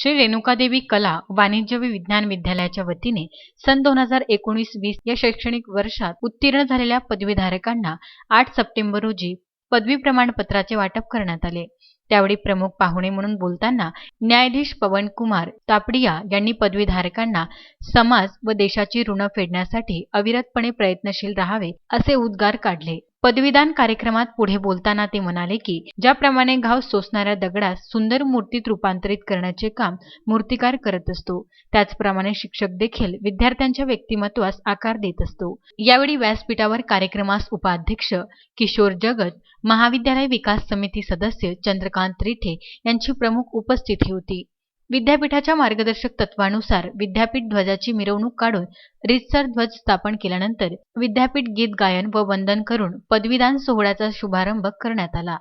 श्री रेणुकादेवी कला वाणिज्य व विज्ञान विद्यालयाच्या वतीने सन दोन हजार एकोणीस वीस या शैक्षणिक वर्षात उत्तीर्ण झालेल्या पदवीधारकांना आठ सप्टेंबर रोजी पदवी प्रमाणपत्राचे वाटप करण्यात आले. त्यावेळी प्रमुख पाहुणे म्हणून बोलताना न्यायाधीश पवनकुमार तापडिया यांनी पदवीधारकांना समाज व देशाची ऋण फेडण्यासाठी अविरतपणे प्रयत्नशील राहावे असे उद्गार काढले. पदवीदान कार्यक्रमात पुढे बोलताना ते म्हणाले की ज्याप्रमाणे घाव सोसणाऱ्या दगडास सुंदर मूर्तीत रूपांतरित करण्याचे काम मूर्तिकार करत असतो त्याचप्रमाणे शिक्षक देखील विद्यार्थ्यांच्या व्यक्तिमत्वास आकार देत असतो. यावेळी व्यासपीठावर कार्यक्रमास उपाध्यक्ष किशोर जगत महाविद्यालय विकास समिती सदस्य चंद्रकांत रिठे यांची प्रमुख उपस्थिती होती. विद्यापीठाच्या मार्गदर्शक तत्वानुसार विद्यापीठ ध्वजाची मिरवणूक काढून रितसर ध्वज स्थापन केल्यानंतर विद्यापीठ गीत गायन व वंदन करून पदवीदान सोहळ्याचा शुभारंभ करण्यात आला.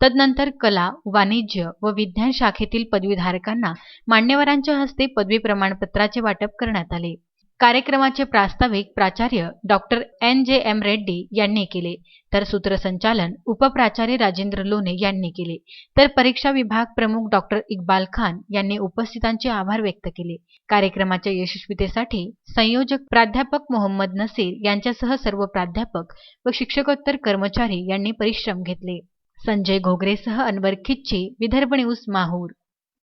तदनंतर कला वाणिज्य व विज्ञान शाखेतील पदवीधारकांना मान्यवरांच्या हस्ते पदवी प्रमाणपत्राचे वाटप करण्यात आले. कार्यक्रमाचे प्रास्ताविक प्राचार्य doctor N. J. M. Reddy यांनी केले. तर सूत्रसंचालन उपप्राचार्य राजेंद्र लोणे यांनी केले. तर परीक्षा विभाग प्रमुख डॉक्टर इक्बाल खान यांनी उपस्थितांचे आभार व्यक्त केले. कार्यक्रमाच्या यशस्वीतेसाठी संयोजक प्राध्यापक मोहम्मद नसीर यांच्यासह सर्व प्राध्यापक व शिक्षकोत्तर कर्मचारी यांनी परिश्रम घेतले. संजय घोगरेसह अनवर खिच्ची विदर्भ न्यूज माहूर.